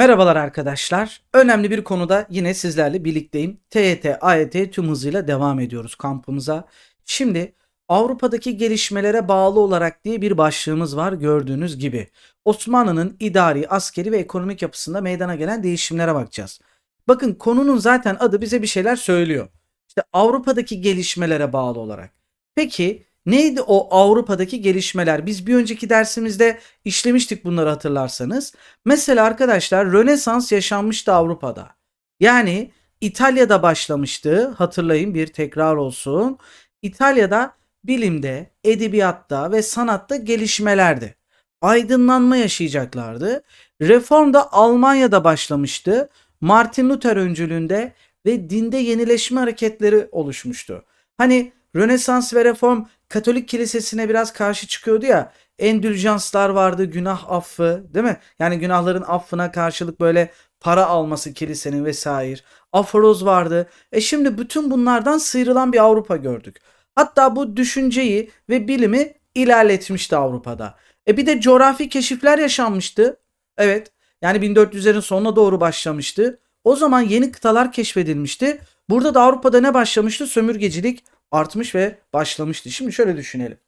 Merhabalar arkadaşlar. Önemli bir konuda yine sizlerle birlikteyim. TYT, AYT tüm hızıyla devam ediyoruz kampımıza. Şimdi Avrupa'daki gelişmelere bağlı olarak diye bir başlığımız var gördüğünüz gibi. Osmanlı'nın idari, askeri ve ekonomik yapısında meydana gelen değişimlere bakacağız. Bakın konunun zaten adı bize bir şeyler söylüyor. İşte Avrupa'daki gelişmelere bağlı olarak. Peki neydi o Avrupa'daki gelişmeler? Biz bir önceki dersimizde işlemiştik bunları hatırlarsanız. Mesela arkadaşlar Rönesans yaşanmıştı Avrupa'da. Yani İtalya'da başlamıştı. Hatırlayın bir tekrar olsun. İtalya'da bilimde, edebiyatta ve sanatta gelişmelerdi. Aydınlanma yaşayacaklardı. Reform da Almanya'da başlamıştı. Martin Luther öncülüğünde ve dinde yenileşme hareketleri oluşmuştu. Hani Rönesans ve Reform Katolik kilisesine biraz karşı çıkıyordu ya. Endüljanslar vardı, günah affı, değil mi? Yani günahların affına karşılık böyle para alması kilisenin vesaire. Aforoz vardı. E şimdi bütün bunlardan sıyrılan bir Avrupa gördük. Hatta bu düşünceyi ve bilimi ilerletmişti Avrupa'da. E bir de coğrafi keşifler yaşanmıştı. Evet. Yani 1400'lerin sonuna doğru başlamıştı. O zaman yeni kıtalar keşfedilmişti. Burada da Avrupa'da ne başlamıştı? Sömürgecilik artmış ve başlamıştı. Şimdi şöyle düşünelim.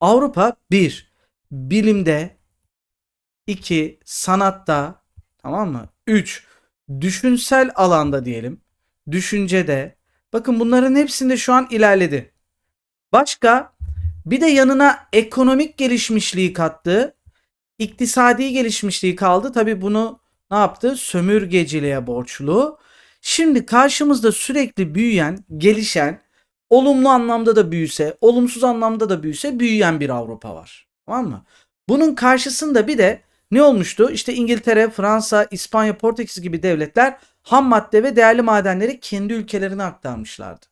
Avrupa 1. Bilimde 2. Sanatta tamam mı? 3. Düşünsel alanda diyelim. Düşüncede. Bakın bunların hepsinde şu an ilerledi. Başka bir de yanına ekonomik gelişmişliği kattı. İktisadi gelişmişliği kaldı. Tabi bunu ne yaptı? Sömürgeciliğe borçlu. Şimdi karşımızda sürekli büyüyen, gelişen, olumlu anlamda da büyüse, olumsuz anlamda da büyüse büyüyen bir Avrupa var. Tamam mı? Bunun karşısında bir de ne olmuştu? İşte İngiltere, Fransa, İspanya, Portekiz gibi devletler ham madde ve değerli madenleri kendi ülkelerine aktarmışlardı.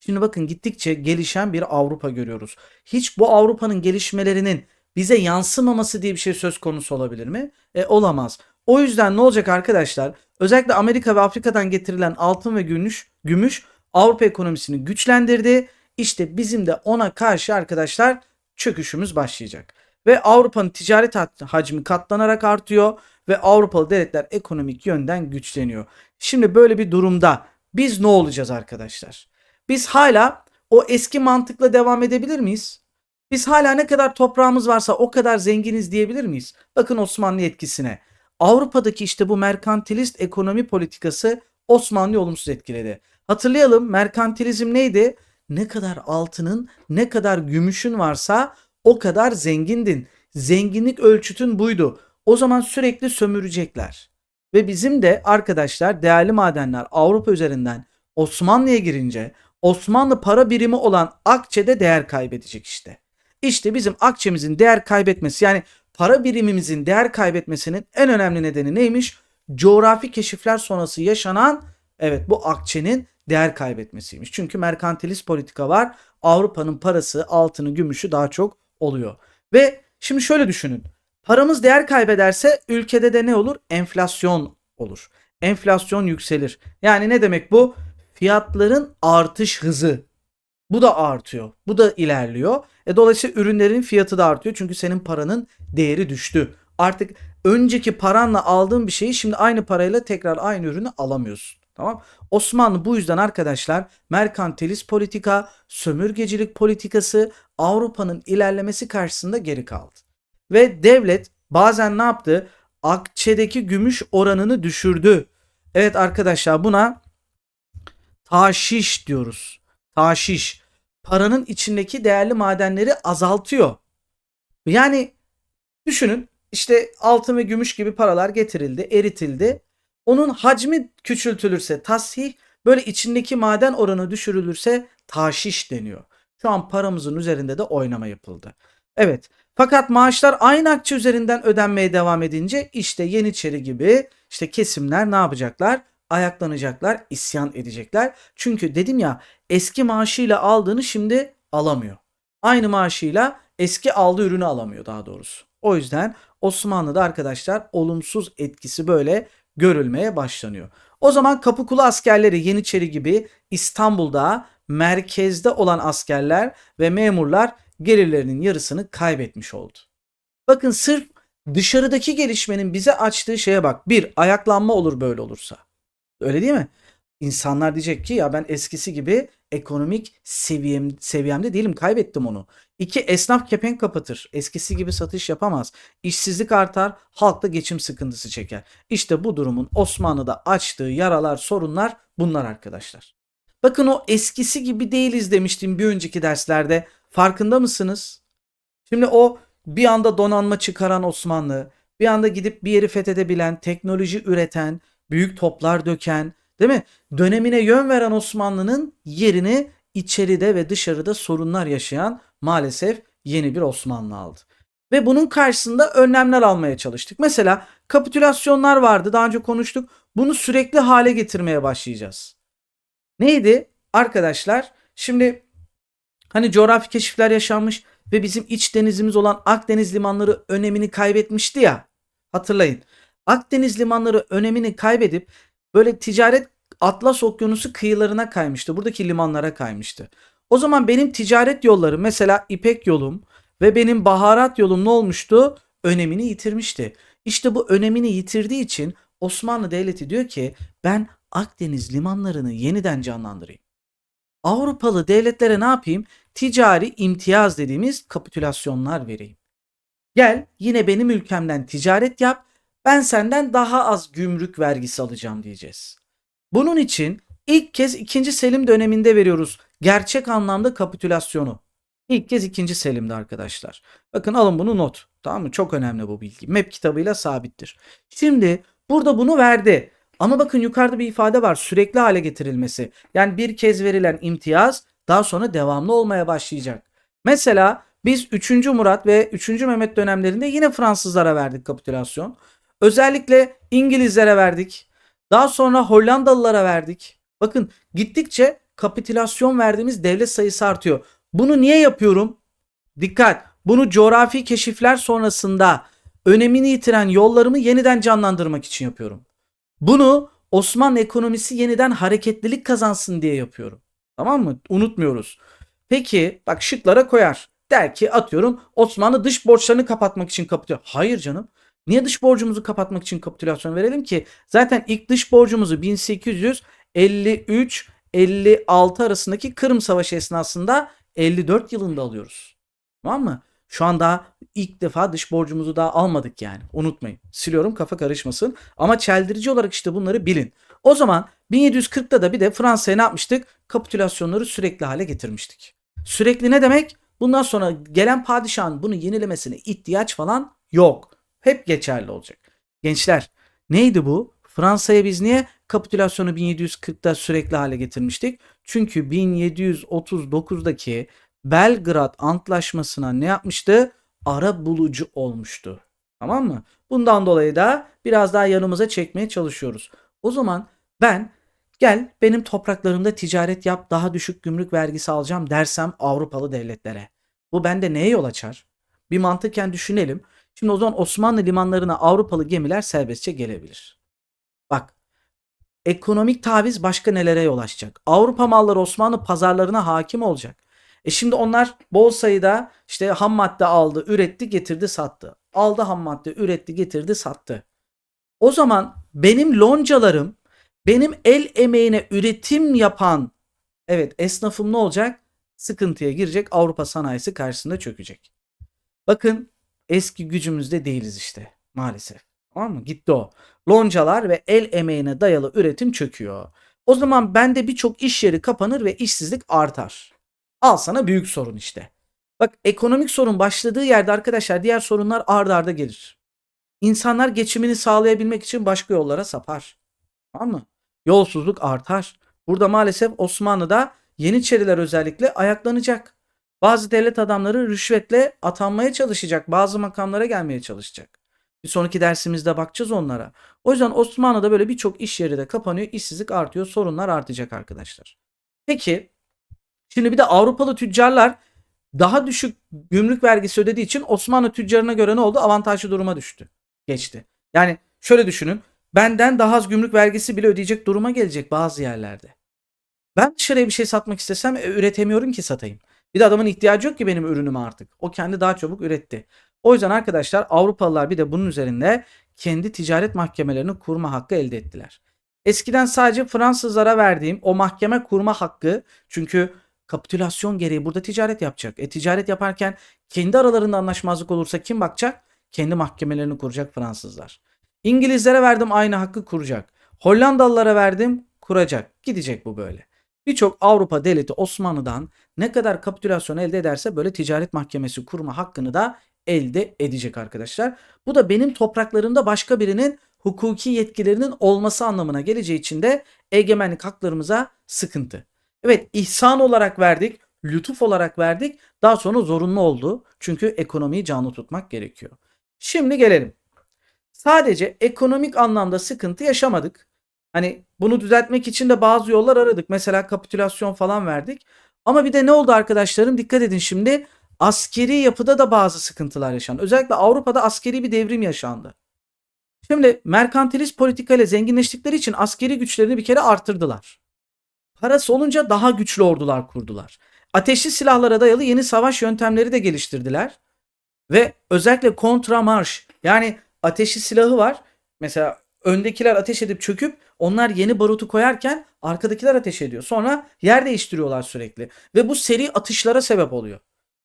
Şimdi bakın gittikçe gelişen bir Avrupa görüyoruz. Hiç bu Avrupa'nın gelişmelerinin bize yansımaması diye bir şey söz konusu olabilir mi? E, olamaz. O yüzden ne olacak arkadaşlar? Özellikle Amerika ve Afrika'dan getirilen altın ve gümüş, gümüş Avrupa ekonomisini güçlendirdi. İşte bizim de ona karşı arkadaşlar çöküşümüz başlayacak. Ve Avrupa'nın ticaret hacmi katlanarak artıyor ve Avrupalı devletler ekonomik yönden güçleniyor. Şimdi böyle bir durumda biz ne olacağız arkadaşlar? Biz hala o eski mantıkla devam edebilir miyiz? Biz hala ne kadar toprağımız varsa o kadar zenginiz diyebilir miyiz? Bakın Osmanlı etkisine. Avrupa'daki işte bu merkantilist ekonomi politikası Osmanlı'yı olumsuz etkiledi. Hatırlayalım merkantilizm neydi? Ne kadar altının, ne kadar gümüşün varsa o kadar zengindin. Zenginlik ölçütün buydu. O zaman sürekli sömürecekler. Ve bizim de arkadaşlar değerli madenler Avrupa üzerinden Osmanlı'ya girince Osmanlı para birimi olan akçede değer kaybedecek işte. İşte bizim akçemizin değer kaybetmesi yani para birimimizin değer kaybetmesinin en önemli nedeni neymiş? Coğrafi keşifler sonrası yaşanan evet bu akçenin değer kaybetmesiymiş. Çünkü merkantilist politika var. Avrupa'nın parası, altını, gümüşü daha çok oluyor. Ve şimdi şöyle düşünün. Paramız değer kaybederse ülkede de ne olur? Enflasyon olur. Enflasyon yükselir. Yani ne demek bu? Fiyatların artış hızı. Bu da artıyor. Bu da ilerliyor. E dolayısıyla ürünlerin fiyatı da artıyor. Çünkü senin paranın değeri düştü. Artık önceki paranla aldığın bir şeyi şimdi aynı parayla tekrar aynı ürünü alamıyorsun. Tamam? Osmanlı bu yüzden arkadaşlar merkantilist politika, sömürgecilik politikası Avrupa'nın ilerlemesi karşısında geri kaldı. Ve devlet bazen ne yaptı? Akçedeki gümüş oranını düşürdü. Evet arkadaşlar buna taşiş diyoruz. Taşiş. Paranın içindeki değerli madenleri azaltıyor. Yani düşünün işte altın ve gümüş gibi paralar getirildi, eritildi. Onun hacmi küçültülürse tasih, böyle içindeki maden oranı düşürülürse taşiş deniyor. Şu an paramızın üzerinde de oynama yapıldı. Evet. Fakat maaşlar aynı akçe üzerinden ödenmeye devam edince işte Yeniçeri gibi işte kesimler ne yapacaklar? Ayaklanacaklar, isyan edecekler. Çünkü dedim ya eski maaşıyla aldığını şimdi alamıyor. Aynı maaşıyla eski aldığı ürünü alamıyor daha doğrusu. O yüzden Osmanlı'da arkadaşlar olumsuz etkisi böyle görülmeye başlanıyor. O zaman Kapıkulu askerleri Yeniçeri gibi İstanbul'da merkezde olan askerler ve memurlar gelirlerinin yarısını kaybetmiş oldu. Bakın sırf dışarıdaki gelişmenin bize açtığı şeye bak. Bir, ayaklanma olur böyle olursa. Öyle değil mi? İnsanlar diyecek ki ya ben eskisi gibi ekonomik seviyem, seviyemde değilim kaybettim onu. İki, esnaf kepenk kapatır. Eskisi gibi satış yapamaz. İşsizlik artar, halk da geçim sıkıntısı çeker. İşte bu durumun Osmanlı'da açtığı yaralar, sorunlar bunlar arkadaşlar. Bakın o eskisi gibi değiliz demiştim bir önceki derslerde. Farkında mısınız? Şimdi o bir anda donanma çıkaran Osmanlı, bir anda gidip bir yeri fethedebilen, teknoloji üreten, büyük toplar döken, değil mi? Dönemine yön veren Osmanlı'nın yerini içeride ve dışarıda sorunlar yaşayan maalesef yeni bir Osmanlı aldı. Ve bunun karşısında önlemler almaya çalıştık. Mesela kapitülasyonlar vardı daha önce konuştuk. Bunu sürekli hale getirmeye başlayacağız. Neydi? Arkadaşlar şimdi hani coğrafi keşifler yaşanmış ve bizim iç denizimiz olan Akdeniz limanları önemini kaybetmişti ya. Hatırlayın. Akdeniz limanları önemini kaybedip böyle ticaret Atlas Okyanusu kıyılarına kaymıştı. Buradaki limanlara kaymıştı. O zaman benim ticaret yollarım mesela İpek yolum ve benim baharat yolum ne olmuştu? Önemini yitirmişti. İşte bu önemini yitirdiği için Osmanlı Devleti diyor ki ben Akdeniz limanlarını yeniden canlandırayım. Avrupalı devletlere ne yapayım? Ticari imtiyaz dediğimiz kapitülasyonlar vereyim. Gel yine benim ülkemden ticaret yap. Ben senden daha az gümrük vergisi alacağım diyeceğiz. Bunun için ilk kez 2. Selim döneminde veriyoruz gerçek anlamda kapitülasyonu. İlk kez 2. Selim'de arkadaşlar. Bakın alın bunu not. Tamam mı? Çok önemli bu bilgi. MEP kitabıyla sabittir. Şimdi burada bunu verdi. Ama bakın yukarıda bir ifade var. Sürekli hale getirilmesi. Yani bir kez verilen imtiyaz daha sonra devamlı olmaya başlayacak. Mesela biz 3. Murat ve 3. Mehmet dönemlerinde yine Fransızlara verdik kapitülasyon. Özellikle İngilizlere verdik. Daha sonra Hollandalılara verdik. Bakın gittikçe kapitülasyon verdiğimiz devlet sayısı artıyor. Bunu niye yapıyorum? Dikkat! Bunu coğrafi keşifler sonrasında önemini yitiren yollarımı yeniden canlandırmak için yapıyorum. Bunu Osmanlı ekonomisi yeniden hareketlilik kazansın diye yapıyorum. Tamam mı? Unutmuyoruz. Peki bak şıklara koyar. Der ki atıyorum Osmanlı dış borçlarını kapatmak için kapitülasyon. Hayır canım. Niye dış borcumuzu kapatmak için kapitülasyon verelim ki? Zaten ilk dış borcumuzu 1853 56 arasındaki Kırım Savaşı esnasında 54 yılında alıyoruz. Tamam mı? Şu anda ilk defa dış borcumuzu daha almadık yani. Unutmayın. Siliyorum kafa karışmasın. Ama çeldirici olarak işte bunları bilin. O zaman 1740'da da bir de Fransa'ya ne yapmıştık? Kapitülasyonları sürekli hale getirmiştik. Sürekli ne demek? Bundan sonra gelen padişahın bunu yenilemesine ihtiyaç falan yok. Hep geçerli olacak. Gençler neydi bu? Fransa'ya biz niye kapitülasyonu 1740'da sürekli hale getirmiştik? Çünkü 1739'daki Belgrad Antlaşması'na ne yapmıştı? Ara bulucu olmuştu. Tamam mı? Bundan dolayı da biraz daha yanımıza çekmeye çalışıyoruz. O zaman ben gel benim topraklarımda ticaret yap daha düşük gümrük vergisi alacağım dersem Avrupalı devletlere. Bu bende neye yol açar? Bir mantıken düşünelim. Şimdi o zaman Osmanlı limanlarına Avrupalı gemiler serbestçe gelebilir. Bak ekonomik taviz başka nelere yol açacak? Avrupa malları Osmanlı pazarlarına hakim olacak. E şimdi onlar bol sayıda işte ham madde aldı, üretti, getirdi, sattı. Aldı ham madde, üretti, getirdi, sattı. O zaman benim loncalarım, benim el emeğine üretim yapan evet esnafım ne olacak? Sıkıntıya girecek, Avrupa sanayisi karşısında çökecek. Bakın eski gücümüzde değiliz işte maalesef. Tamam mı? Gitti o. Loncalar ve el emeğine dayalı üretim çöküyor. O zaman bende birçok iş yeri kapanır ve işsizlik artar. Al sana büyük sorun işte. Bak ekonomik sorun başladığı yerde arkadaşlar diğer sorunlar ardarda arda gelir. İnsanlar geçimini sağlayabilmek için başka yollara sapar. Tamam mı? Yolsuzluk artar. Burada maalesef Osmanlı'da Yeniçeriler özellikle ayaklanacak. Bazı devlet adamları rüşvetle atanmaya çalışacak. Bazı makamlara gelmeye çalışacak. Bir sonraki dersimizde bakacağız onlara. O yüzden Osmanlı'da böyle birçok iş yeri de kapanıyor. işsizlik artıyor. Sorunlar artacak arkadaşlar. Peki şimdi bir de Avrupalı tüccarlar daha düşük gümrük vergisi ödediği için Osmanlı tüccarına göre ne oldu? Avantajlı duruma düştü. Geçti. Yani şöyle düşünün. Benden daha az gümrük vergisi bile ödeyecek duruma gelecek bazı yerlerde. Ben dışarıya bir şey satmak istesem e, üretemiyorum ki satayım. Bir de adamın ihtiyacı yok ki benim ürünüme artık. O kendi daha çabuk üretti. O yüzden arkadaşlar Avrupalılar bir de bunun üzerinde kendi ticaret mahkemelerini kurma hakkı elde ettiler. Eskiden sadece Fransızlara verdiğim o mahkeme kurma hakkı çünkü kapitülasyon gereği burada ticaret yapacak. E ticaret yaparken kendi aralarında anlaşmazlık olursa kim bakacak? Kendi mahkemelerini kuracak Fransızlar. İngilizlere verdim aynı hakkı kuracak. Hollandalılara verdim kuracak. Gidecek bu böyle. Birçok Avrupa devleti Osmanlı'dan ne kadar kapitülasyon elde ederse böyle ticaret mahkemesi kurma hakkını da elde edecek arkadaşlar. Bu da benim topraklarımda başka birinin hukuki yetkilerinin olması anlamına geleceği için de egemenlik haklarımıza sıkıntı. Evet ihsan olarak verdik, lütuf olarak verdik. Daha sonra zorunlu oldu. Çünkü ekonomiyi canlı tutmak gerekiyor. Şimdi gelelim. Sadece ekonomik anlamda sıkıntı yaşamadık. Hani bunu düzeltmek için de bazı yollar aradık. Mesela kapitülasyon falan verdik. Ama bir de ne oldu arkadaşlarım? Dikkat edin şimdi. Askeri yapıda da bazı sıkıntılar yaşandı. Özellikle Avrupa'da askeri bir devrim yaşandı. Şimdi merkantilist politikayla zenginleştikleri için askeri güçlerini bir kere artırdılar. Parası olunca daha güçlü ordular kurdular. Ateşli silahlara dayalı yeni savaş yöntemleri de geliştirdiler. Ve özellikle kontramarş yani ateşli silahı var. Mesela öndekiler ateş edip çöküp onlar yeni barutu koyarken arkadakiler ateş ediyor. Sonra yer değiştiriyorlar sürekli. Ve bu seri atışlara sebep oluyor.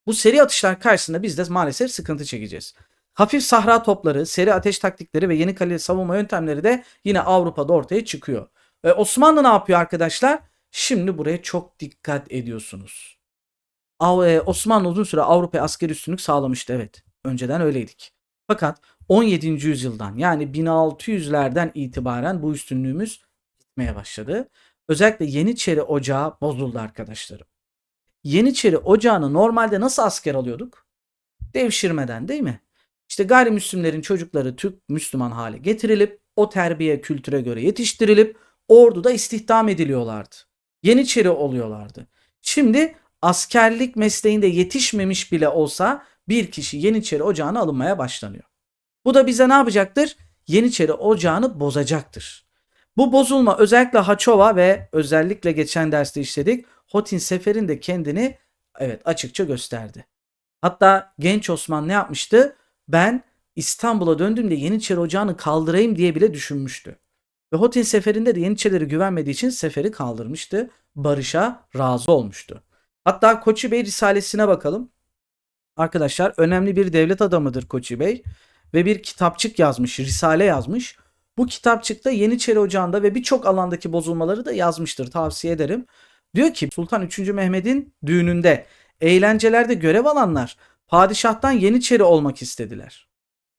Bu seri atışlar karşısında biz de maalesef sıkıntı çekeceğiz. Hafif sahra topları, seri ateş taktikleri ve yeni kaleli savunma yöntemleri de yine Avrupa'da ortaya çıkıyor. Ve Osmanlı ne yapıyor arkadaşlar? Şimdi buraya çok dikkat ediyorsunuz. E, Osmanlı uzun süre Avrupa'ya askeri üstünlük sağlamıştı evet. Önceden öyleydik. Fakat 17. yüzyıldan yani 1600'lerden itibaren bu üstünlüğümüz gitmeye başladı. Özellikle Yeniçeri Ocağı bozuldu arkadaşlarım. Yeniçeri Ocağı'nı normalde nasıl asker alıyorduk? Devşirmeden değil mi? İşte gayrimüslimlerin çocukları Türk Müslüman hale getirilip o terbiye kültüre göre yetiştirilip orduda istihdam ediliyorlardı. Yeniçeri oluyorlardı. Şimdi askerlik mesleğinde yetişmemiş bile olsa bir kişi Yeniçeri Ocağı'na alınmaya başlanıyor. Bu da bize ne yapacaktır? Yeniçeri Ocağı'nı bozacaktır. Bu bozulma özellikle Haçova ve özellikle geçen derste işledik. Hotin Sefer'in de kendini evet açıkça gösterdi. Hatta genç Osman ne yapmıştı? Ben İstanbul'a döndüğümde Yeniçeri Ocağı'nı kaldırayım diye bile düşünmüştü. Ve Hotin seferinde de Yeniçerileri güvenmediği için seferi kaldırmıştı. Barış'a razı olmuştu. Hatta Koçi Bey Risalesine bakalım. Arkadaşlar önemli bir devlet adamıdır Koçi Bey. Ve bir kitapçık yazmış, risale yazmış. Bu kitapçıkta Yeniçeri Ocağı'nda ve birçok alandaki bozulmaları da yazmıştır. Tavsiye ederim. Diyor ki Sultan 3. Mehmet'in düğününde eğlencelerde görev alanlar padişahtan Yeniçeri olmak istediler.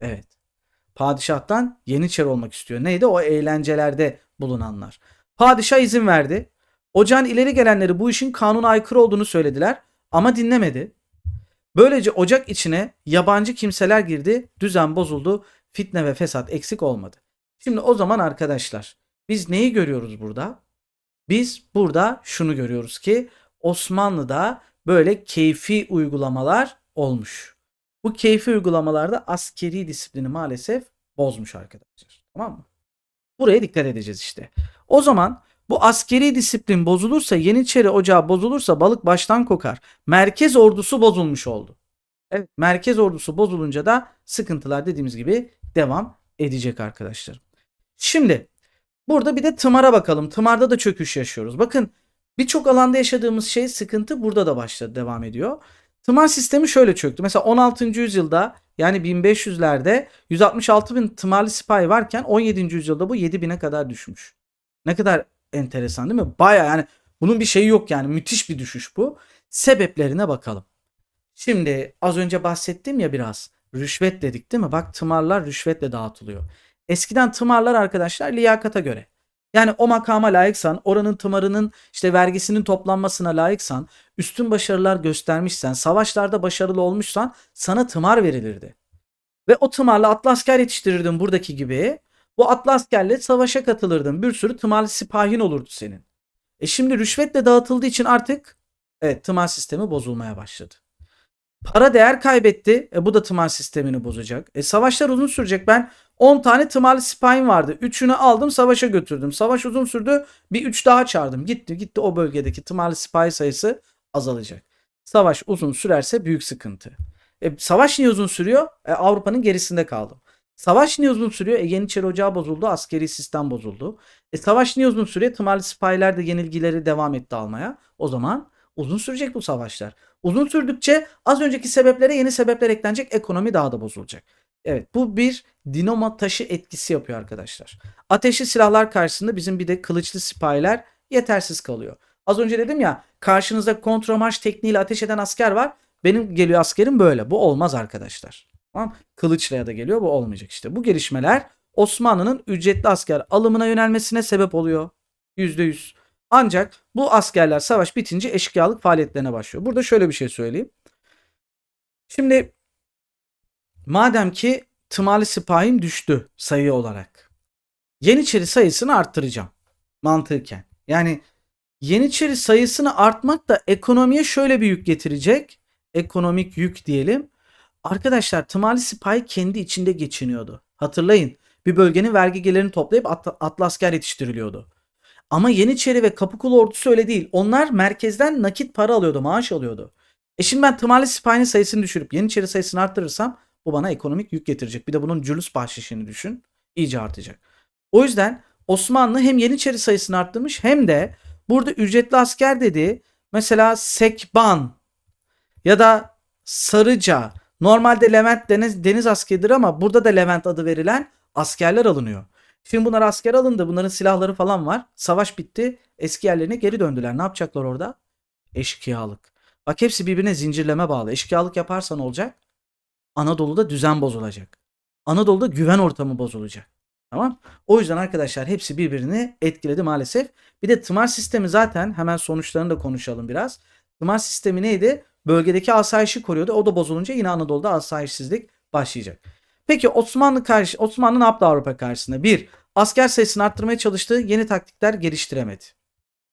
Evet. Padişahtan Yeniçeri olmak istiyor. Neydi? O eğlencelerde bulunanlar. Padişah izin verdi. Ocağın ileri gelenleri bu işin kanuna aykırı olduğunu söylediler ama dinlemedi. Böylece ocak içine yabancı kimseler girdi, düzen bozuldu, fitne ve fesat eksik olmadı. Şimdi o zaman arkadaşlar biz neyi görüyoruz burada? Biz burada şunu görüyoruz ki Osmanlı'da böyle keyfi uygulamalar olmuş. Bu keyfi uygulamalarda askeri disiplini maalesef bozmuş arkadaşlar. Tamam mı? Buraya dikkat edeceğiz işte. O zaman bu askeri disiplin bozulursa Yeniçeri Ocağı bozulursa balık baştan kokar. Merkez ordusu bozulmuş oldu. Evet merkez ordusu bozulunca da sıkıntılar dediğimiz gibi devam edecek arkadaşlar. Şimdi burada bir de tımara bakalım. Tımarda da çöküş yaşıyoruz. Bakın birçok alanda yaşadığımız şey sıkıntı burada da başladı devam ediyor. Tımar sistemi şöyle çöktü. Mesela 16. yüzyılda yani 1500'lerde 166 bin tımarlı sipahi varken 17. yüzyılda bu 7000'e kadar düşmüş. Ne kadar enteresan değil mi? Baya yani bunun bir şeyi yok yani müthiş bir düşüş bu. Sebeplerine bakalım. Şimdi az önce bahsettim ya biraz. Rüşvet dedik değil mi? Bak tımarlar rüşvetle dağıtılıyor. Eskiden tımarlar arkadaşlar liyakata göre. Yani o makama layıksan, oranın tımarının işte vergisinin toplanmasına layıksan, üstün başarılar göstermişsen, savaşlarda başarılı olmuşsan sana tımar verilirdi. Ve o tımarla atlı asker yetiştirirdin buradaki gibi. Bu atlı askerle savaşa katılırdın. Bir sürü tımarlı sipahin olurdu senin. E şimdi rüşvetle dağıtıldığı için artık evet tımar sistemi bozulmaya başladı. Para değer kaybetti. E bu da tımar sistemini bozacak. E savaşlar uzun sürecek. Ben 10 tane tımarlı sipahim vardı. Üçünü aldım savaşa götürdüm. Savaş uzun sürdü. Bir 3 daha çağırdım. Gitti gitti o bölgedeki tımarlı sipahi sayısı azalacak. Savaş uzun sürerse büyük sıkıntı. E, savaş niye uzun sürüyor? E, Avrupa'nın gerisinde kaldım. Savaş niye uzun sürüyor? E, Yeniçeri Ocağı bozuldu, askeri sistem bozuldu. E, savaş niye uzun sürüyor? Tımarlı sipahiler de yenilgileri devam etti almaya. O zaman uzun sürecek bu savaşlar. Uzun sürdükçe az önceki sebeplere yeni sebepler eklenecek, ekonomi daha da bozulacak. Evet bu bir dinamo taşı etkisi yapıyor arkadaşlar. Ateşli silahlar karşısında bizim bir de kılıçlı sipahiler yetersiz kalıyor. Az önce dedim ya karşınızda kontramarş tekniğiyle ateş eden asker var. Benim geliyor askerim böyle. Bu olmaz arkadaşlar. Tamam? Kılıçla ya da geliyor bu olmayacak işte. Bu gelişmeler Osmanlı'nın ücretli asker alımına yönelmesine sebep oluyor. %100. Ancak bu askerler savaş bitince eşkıyalık faaliyetlerine başlıyor. Burada şöyle bir şey söyleyeyim. Şimdi madem ki tımali sipahim düştü sayı olarak. Yeniçeri sayısını arttıracağım. Mantıken. Yani Yeniçeri sayısını artmak da ekonomiye şöyle bir yük getirecek. Ekonomik yük diyelim. Arkadaşlar tımali sipahi kendi içinde geçiniyordu. Hatırlayın bir bölgenin vergi gelirini toplayıp at- atlı asker yetiştiriliyordu. Ama Yeniçeri ve Kapıkulu ordusu öyle değil. Onlar merkezden nakit para alıyordu, maaş alıyordu. E şimdi ben tımali sipahinin sayısını düşürüp Yeniçeri sayısını arttırırsam bu bana ekonomik yük getirecek. Bir de bunun cülüs bahşişini düşün. iyice artacak. O yüzden Osmanlı hem Yeniçeri sayısını arttırmış hem de burada ücretli asker dediği mesela Sekban ya da Sarıca normalde Levent deniz, deniz askeridir ama burada da Levent adı verilen askerler alınıyor. Şimdi bunlar asker alındı. Bunların silahları falan var. Savaş bitti. Eski yerlerine geri döndüler. Ne yapacaklar orada? Eşkıyalık. Bak hepsi birbirine zincirleme bağlı. Eşkıyalık yaparsan olacak. Anadolu'da düzen bozulacak. Anadolu'da güven ortamı bozulacak. Tamam? O yüzden arkadaşlar hepsi birbirini etkiledi maalesef. Bir de tımar sistemi zaten hemen sonuçlarını da konuşalım biraz. Tımar sistemi neydi? Bölgedeki asayişi koruyordu. O da bozulunca yine Anadolu'da asayişsizlik başlayacak. Peki Osmanlı karşı Osmanlı ne yaptı Avrupa karşısında? Bir, asker sayısını arttırmaya çalıştı. Yeni taktikler geliştiremedi.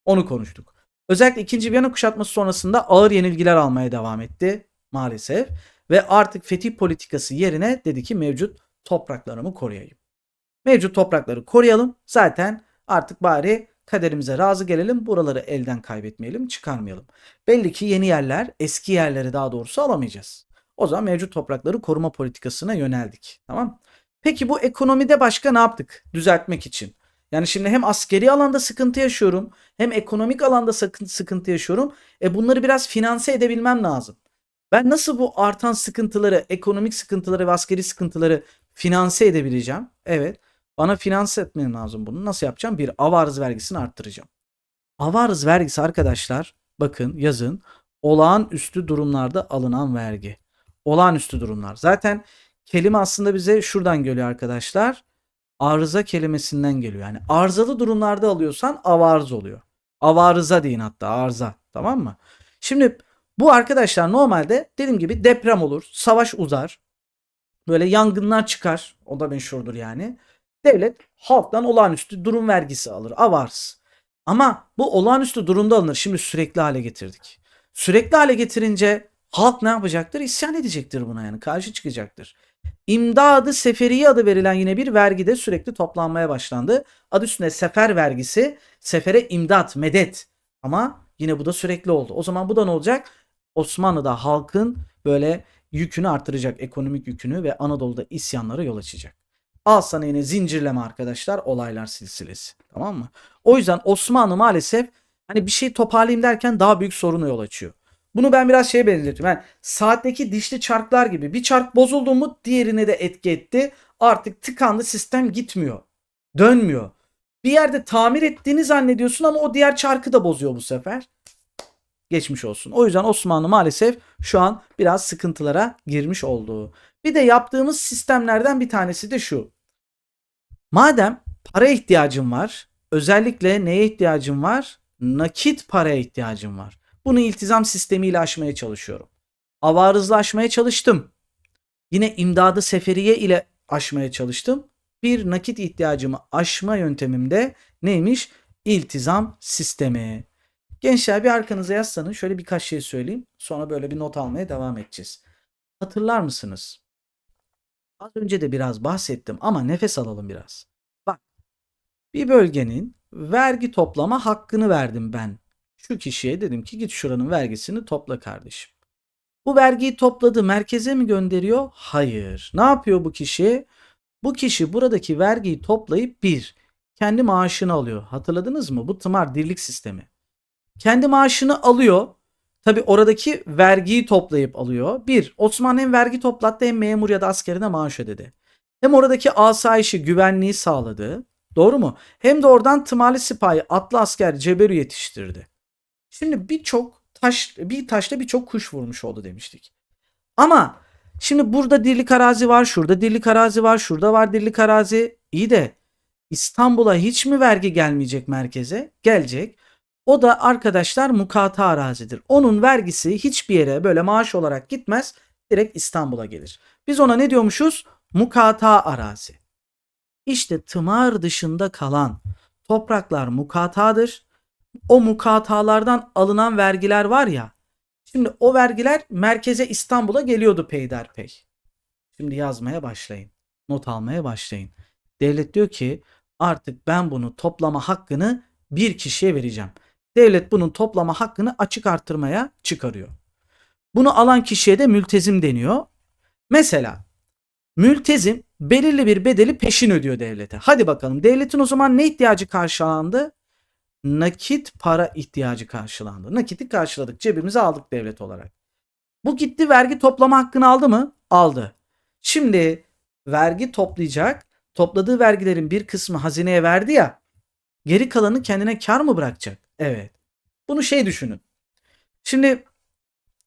Onu konuştuk. Özellikle 2. Viyana kuşatması sonrasında ağır yenilgiler almaya devam etti maalesef. Ve artık fetih politikası yerine dedi ki mevcut topraklarımı koruyayım. Mevcut toprakları koruyalım. Zaten artık bari kaderimize razı gelelim. Buraları elden kaybetmeyelim, çıkarmayalım. Belli ki yeni yerler, eski yerleri daha doğrusu alamayacağız. O zaman mevcut toprakları koruma politikasına yöneldik. Tamam? Peki bu ekonomide başka ne yaptık düzeltmek için? Yani şimdi hem askeri alanda sıkıntı yaşıyorum, hem ekonomik alanda sıkıntı yaşıyorum. E bunları biraz finanse edebilmem lazım. Ben nasıl bu artan sıkıntıları, ekonomik sıkıntıları ve askeri sıkıntıları finanse edebileceğim? Evet. Bana finanse etmem lazım bunu. Nasıl yapacağım? Bir av arız vergisini arttıracağım. Av arız vergisi arkadaşlar bakın yazın olağanüstü durumlarda alınan vergi. Olağanüstü durumlar. Zaten kelime aslında bize şuradan geliyor arkadaşlar. Arıza kelimesinden geliyor. Yani arızalı durumlarda alıyorsan avarız oluyor. Avarıza deyin hatta arıza. Tamam mı? Şimdi bu arkadaşlar normalde dediğim gibi deprem olur. Savaş uzar. Böyle yangınlar çıkar. O da meşhurdur yani. Devlet halktan olağanüstü durum vergisi alır. Avarız. Ama bu olağanüstü durumda alınır. Şimdi sürekli hale getirdik. Sürekli hale getirince halk ne yapacaktır? İsyan edecektir buna yani. Karşı çıkacaktır. İmdadı Seferiye adı verilen yine bir vergi de sürekli toplanmaya başlandı. Adı üstünde sefer vergisi. Sefere imdat, medet. Ama yine bu da sürekli oldu. O zaman bu da ne olacak? Osmanlı'da halkın böyle yükünü artıracak. Ekonomik yükünü ve Anadolu'da isyanlara yol açacak. Al sana yine zincirleme arkadaşlar olaylar silsilesi. Tamam mı? O yüzden Osmanlı maalesef hani bir şey toparlayayım derken daha büyük soruna yol açıyor. Bunu ben biraz şeye benzetiyorum. Yani saatteki dişli çarklar gibi bir çark bozuldu mu diğerine de etki etti. Artık tıkandı sistem gitmiyor. Dönmüyor. Bir yerde tamir ettiğini zannediyorsun ama o diğer çarkı da bozuyor bu sefer. Geçmiş olsun. O yüzden Osmanlı maalesef şu an biraz sıkıntılara girmiş oldu. Bir de yaptığımız sistemlerden bir tanesi de şu. Madem para ihtiyacım var, özellikle neye ihtiyacım var? Nakit paraya ihtiyacım var. Bunu iltizam sistemiyle aşmaya çalışıyorum. Avarızla aşmaya çalıştım. Yine imdadı seferiye ile aşmaya çalıştım. Bir nakit ihtiyacımı aşma yöntemimde neymiş? İltizam sistemi. Gençler bir arkanıza yaslanın. Şöyle birkaç şey söyleyeyim. Sonra böyle bir not almaya devam edeceğiz. Hatırlar mısınız? Az önce de biraz bahsettim ama nefes alalım biraz. Bak bir bölgenin vergi toplama hakkını verdim ben. Şu kişiye dedim ki git şuranın vergisini topla kardeşim. Bu vergiyi topladı merkeze mi gönderiyor? Hayır. Ne yapıyor bu kişi? Bu kişi buradaki vergiyi toplayıp bir kendi maaşını alıyor. Hatırladınız mı? Bu tımar dirlik sistemi. Kendi maaşını alıyor. Tabi oradaki vergiyi toplayıp alıyor. Bir, Osman hem vergi toplattı hem memur ya da askerine maaş ödedi. Hem oradaki asayişi güvenliği sağladı. Doğru mu? Hem de oradan tımarlı sipahi atlı asker Ceberu yetiştirdi. Şimdi birçok taş bir taşla birçok kuş vurmuş oldu demiştik. Ama şimdi burada dirlik arazi var, şurada dirlik arazi var, şurada var dirlik arazi. İyi de İstanbul'a hiç mi vergi gelmeyecek merkeze? Gelecek. O da arkadaşlar mukata arazidir. Onun vergisi hiçbir yere böyle maaş olarak gitmez. Direkt İstanbul'a gelir. Biz ona ne diyormuşuz? Mukata arazi. İşte tımar dışında kalan topraklar mukatadır. O mukatalardan alınan vergiler var ya. Şimdi o vergiler merkeze İstanbul'a geliyordu peyderpey. Şimdi yazmaya başlayın. Not almaya başlayın. Devlet diyor ki artık ben bunu toplama hakkını bir kişiye vereceğim. Devlet bunun toplama hakkını açık artırmaya çıkarıyor. Bunu alan kişiye de mültezim deniyor. Mesela mültezim belirli bir bedeli peşin ödüyor devlete. Hadi bakalım devletin o zaman ne ihtiyacı karşılandı? Nakit para ihtiyacı karşılandı. Nakiti karşıladık cebimize aldık devlet olarak. Bu gitti vergi toplama hakkını aldı mı? Aldı. Şimdi vergi toplayacak. Topladığı vergilerin bir kısmı hazineye verdi ya. Geri kalanı kendine kar mı bırakacak? Evet. Bunu şey düşünün. Şimdi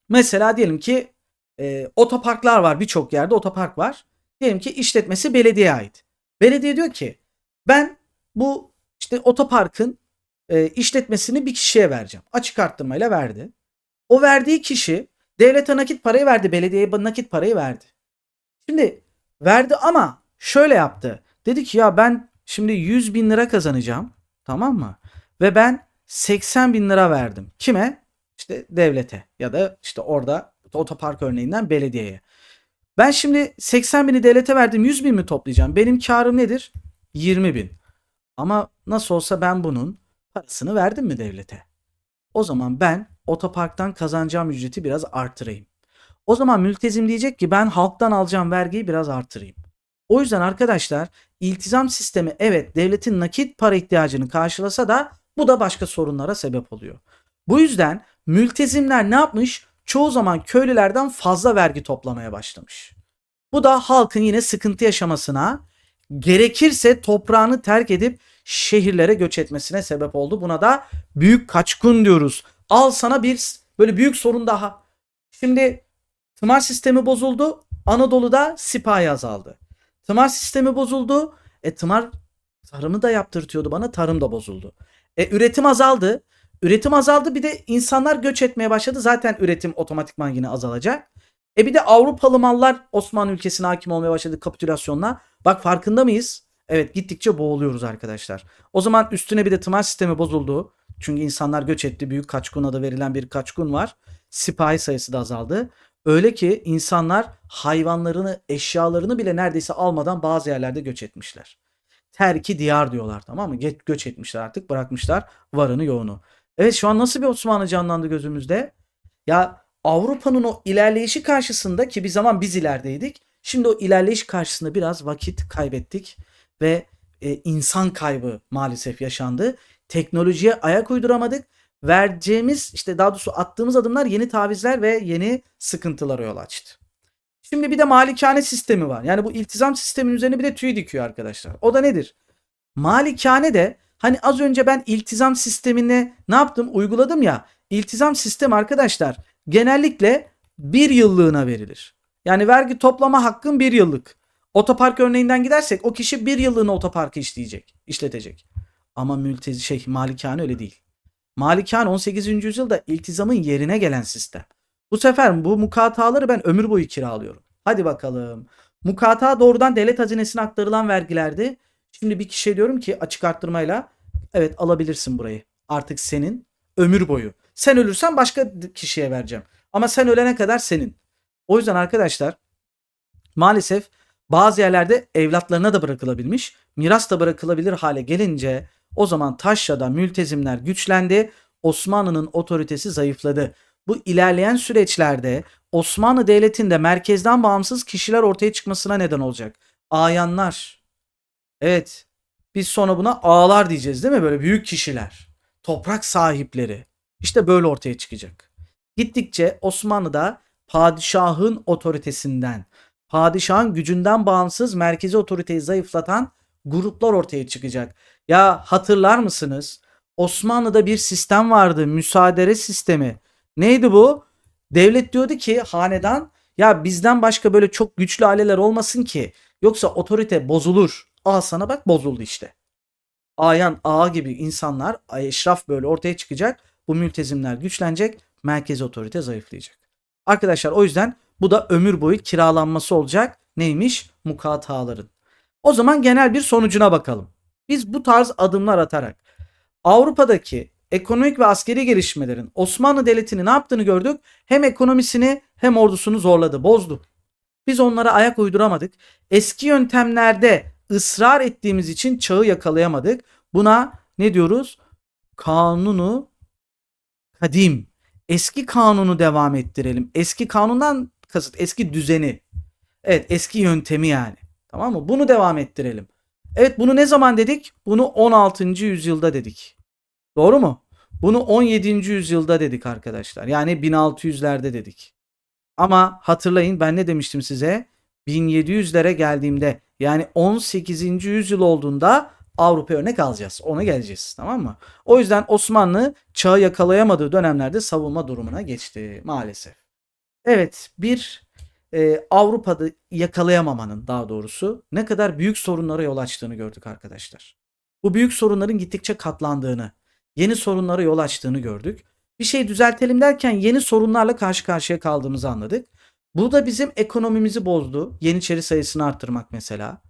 mesela diyelim ki e, otoparklar var birçok yerde otopark var. Diyelim ki işletmesi belediyeye ait. Belediye diyor ki ben bu işte otoparkın e, işletmesini bir kişiye vereceğim. Açık arttırmayla verdi. O verdiği kişi devlete nakit parayı verdi. Belediyeye nakit parayı verdi. Şimdi verdi ama şöyle yaptı. Dedi ki ya ben şimdi 100 bin lira kazanacağım. Tamam mı? Ve ben 80 bin lira verdim. Kime? İşte devlete ya da işte orada otopark örneğinden belediyeye. Ben şimdi 80 bini devlete verdim 100 bin mi toplayacağım? Benim karım nedir? 20 bin. Ama nasıl olsa ben bunun parasını verdim mi devlete? O zaman ben otoparktan kazanacağım ücreti biraz artırayım. O zaman mültezim diyecek ki ben halktan alacağım vergiyi biraz artırayım. O yüzden arkadaşlar iltizam sistemi evet devletin nakit para ihtiyacını karşılasa da bu da başka sorunlara sebep oluyor. Bu yüzden mültezimler ne yapmış? Çoğu zaman köylülerden fazla vergi toplamaya başlamış. Bu da halkın yine sıkıntı yaşamasına, gerekirse toprağını terk edip şehirlere göç etmesine sebep oldu. Buna da büyük kaçkın diyoruz. Al sana bir böyle büyük sorun daha. Şimdi tımar sistemi bozuldu. Anadolu'da sipahi azaldı. Tımar sistemi bozuldu. E tımar tarımı da yaptırtıyordu bana. Tarım da bozuldu. E üretim azaldı. Üretim azaldı bir de insanlar göç etmeye başladı. Zaten üretim otomatikman yine azalacak. E bir de Avrupalı mallar Osmanlı ülkesine hakim olmaya başladı kapitülasyonla. Bak farkında mıyız? Evet gittikçe boğuluyoruz arkadaşlar. O zaman üstüne bir de tımar sistemi bozuldu. Çünkü insanlar göç etti. Büyük kaçkun adı verilen bir kaçkun var. Sipahi sayısı da azaldı. Öyle ki insanlar hayvanlarını, eşyalarını bile neredeyse almadan bazı yerlerde göç etmişler. Terki diyar diyorlar tamam mı? Ge- göç etmişler artık bırakmışlar varını yoğunu. Evet şu an nasıl bir Osmanlı canlandı gözümüzde? Ya Avrupa'nın o ilerleyişi karşısında ki bir zaman biz ilerideydik. Şimdi o ilerleyiş karşısında biraz vakit kaybettik ve e, insan kaybı maalesef yaşandı. Teknolojiye ayak uyduramadık. Vereceğimiz işte daha doğrusu attığımız adımlar yeni tavizler ve yeni sıkıntılara yol açtı. Şimdi bir de malikane sistemi var. Yani bu iltizam sistemin üzerine bir de tüy dikiyor arkadaşlar. O da nedir? Malikane de hani az önce ben iltizam sistemine ne yaptım? Uyguladım ya. İltizam sistemi arkadaşlar genellikle bir yıllığına verilir. Yani vergi toplama hakkın bir yıllık. Otopark örneğinden gidersek o kişi bir yıllığına otoparkı işleyecek, işletecek. Ama mültezi şey malikane öyle değil. Malikane 18. yüzyılda iltizamın yerine gelen sistem. Bu sefer bu mukataları ben ömür boyu kiralıyorum. Hadi bakalım. Mukata doğrudan devlet hazinesine aktarılan vergilerdi. Şimdi bir kişiye diyorum ki açık arttırmayla evet alabilirsin burayı. Artık senin ömür boyu. Sen ölürsen başka kişiye vereceğim. Ama sen ölene kadar senin. O yüzden arkadaşlar maalesef bazı yerlerde evlatlarına da bırakılabilmiş, miras da bırakılabilir hale gelince o zaman Taşra'da mültezimler güçlendi, Osmanlı'nın otoritesi zayıfladı. Bu ilerleyen süreçlerde Osmanlı Devleti'nde merkezden bağımsız kişiler ortaya çıkmasına neden olacak. Ayanlar. Evet. Biz sonra buna ağalar diyeceğiz değil mi? Böyle büyük kişiler. Toprak sahipleri. İşte böyle ortaya çıkacak. Gittikçe Osmanlı'da padişahın otoritesinden, padişahın gücünden bağımsız merkezi otoriteyi zayıflatan gruplar ortaya çıkacak. Ya hatırlar mısınız? Osmanlı'da bir sistem vardı, müsaadere sistemi. Neydi bu? Devlet diyordu ki hanedan ya bizden başka böyle çok güçlü aileler olmasın ki yoksa otorite bozulur. Al sana bak bozuldu işte. Ayan, ağa gibi insanlar, eşraf böyle ortaya çıkacak. Bu mültezimler güçlenecek, merkezi otorite zayıflayacak. Arkadaşlar o yüzden bu da ömür boyu kiralanması olacak. Neymiş? Mukataların. O zaman genel bir sonucuna bakalım. Biz bu tarz adımlar atarak Avrupa'daki ekonomik ve askeri gelişmelerin Osmanlı Devleti'ni ne yaptığını gördük. Hem ekonomisini hem ordusunu zorladı, bozdu. Biz onlara ayak uyduramadık. Eski yöntemlerde ısrar ettiğimiz için çağı yakalayamadık. Buna ne diyoruz? Kanunu kadim. Eski kanunu devam ettirelim. Eski kanundan kasıt eski düzeni. Evet eski yöntemi yani. Tamam mı? Bunu devam ettirelim. Evet bunu ne zaman dedik? Bunu 16. yüzyılda dedik. Doğru mu? Bunu 17. yüzyılda dedik arkadaşlar. Yani 1600'lerde dedik. Ama hatırlayın ben ne demiştim size? 1700'lere geldiğimde yani 18. yüzyıl olduğunda Avrupa örnek alacağız. Ona geleceğiz. Tamam mı? O yüzden Osmanlı çağı yakalayamadığı dönemlerde savunma durumuna geçti maalesef. Evet bir e, Avrupa'da yakalayamamanın daha doğrusu ne kadar büyük sorunlara yol açtığını gördük arkadaşlar. Bu büyük sorunların gittikçe katlandığını, yeni sorunlara yol açtığını gördük. Bir şey düzeltelim derken yeni sorunlarla karşı karşıya kaldığımızı anladık. Bu da bizim ekonomimizi bozdu. Yeniçeri sayısını arttırmak mesela.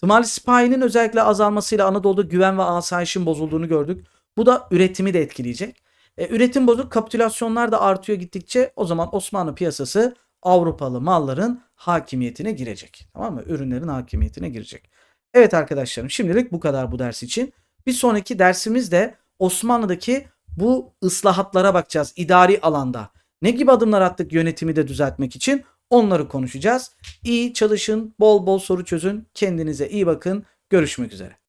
Tımarlı sipahinin özellikle azalmasıyla Anadolu'da güven ve asayişin bozulduğunu gördük. Bu da üretimi de etkileyecek. E, üretim bozuk, kapitülasyonlar da artıyor gittikçe o zaman Osmanlı piyasası Avrupalı malların hakimiyetine girecek. Tamam mı? Ürünlerin hakimiyetine girecek. Evet arkadaşlarım şimdilik bu kadar bu ders için. Bir sonraki dersimizde Osmanlı'daki bu ıslahatlara bakacağız idari alanda. Ne gibi adımlar attık yönetimi de düzeltmek için onları konuşacağız. İyi çalışın, bol bol soru çözün. Kendinize iyi bakın. Görüşmek üzere.